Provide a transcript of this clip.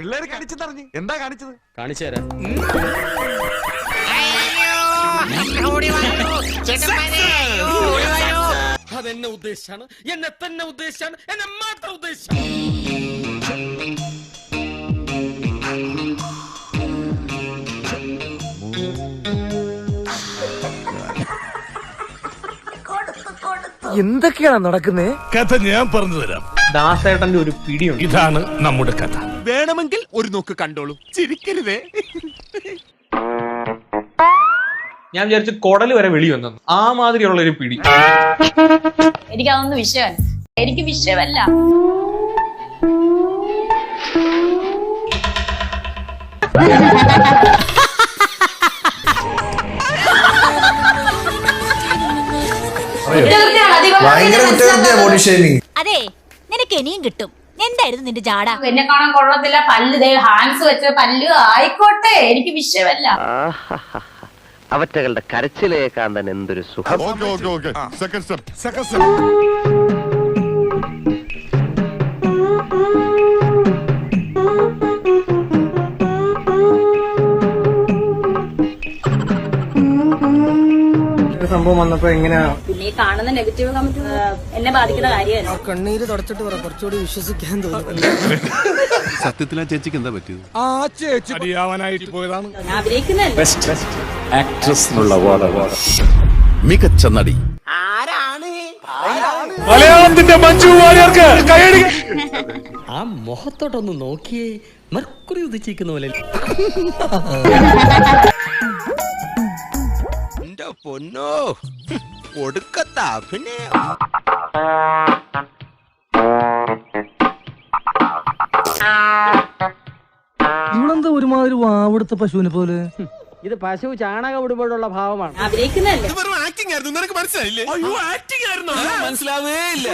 പിള്ളേര് കാണിച്ചെന്നറിഞ്ഞ് എന്താ കാണിച്ചത്? കാണിച്ചു തരാം. അതെന്നെ ഉദ്ദേശാണ്. എന്നെ തന്നെ ഉദ്ദേശാണ്. എന്നെ മാത്രം ഉദ്ദേശാണ് എന്തൊക്കെയാണ് നടക്കുന്നത് കഥ ഞാൻ പറഞ്ഞു തരാം. ദാസേട്ടന്റെ ഒരു പിടിയുണ്ട്. ഇതാണ് നമ്മുടെ കഥ. വേണമെങ്കിൽ ഒരു നോക്ക് കണ്ടോളൂ. ചിരിക്കരുതേ. ഞാൻ വിചാരിച്ചു കൊടൽ വരെ വെളി വന്നു. ആ മാതിരിയുള്ള ഒരു പിടി. എനിക്ക് അതൊന്നും വിഷയമല്ല. എനിക്ക് വിഷയമല്ല. കുറ്റകൃത്യമാണ്. ഭയങ്കര കുറ്റകൃത്യ ബോഡി ഷേമിങ് അതെ നിനക്ക് ഇനിയും കിട്ടും. എന്തായിരുന്നു നിന്റെ ജാട? എന്നെ കാണാൻ കൊള്ളത്തില്ല. പല്ല് ദേ ഹാൻസ് വെച്ച പല്ല് ആയിക്കോട്ടെ. എനിക്ക് വിഷയമല്ല. അവറ്റകളുടെ കരച്ചിലേക്കാൻ തന്നെ എന്തൊരു സുഖം. Okay okay okay. Second step second സംഭവം വന്നപ്പോ എങ്ങനെയാ? പിന്നെ ഈ കാണുന്ന നെഗറ്റീവ് കമന്റ് എന്നെ ബാധിക്കുന്ന കാര്യമല്ല? കണ്ണീര് തുടച്ചിട്ട് പറ കുറച്ചുകൂടി വിശ്വസിക്കാൻ തോന്നുന്നു. സത്യത്തിൽ ആ ചേച്ചിക്ക് എന്താ പറ്റിയത്? ആ ചേച്ചി അറിയാവാനായിട്ട് പോയതാണ്. ഞാൻ അഭിനയിക്കുന്നതല്ല? മികച്ച നടി. മലയാളത്തിന്റെ മഞ്ജു വാര്യർക്ക് കൈയടി ആ മുഖത്തോട്ടൊന്ന് നോക്കിയേ മർക്കുറി ഉദിച്ചിരിക്കുന്ന പോലെ. പൊന്നോ? ഒടുക്കത്ത അഭിനയം. ഇവളെന്താ ഒരുമാതിരി വാവെടുത്ത പശുവിനെ പോലെ? ഇത് പശു ചാണകം ഇടുമ്പോഴുള്ള ഭാവമാണ്. ആയിരുന്നു. മനസ്സിലാവേ ഇല്ല.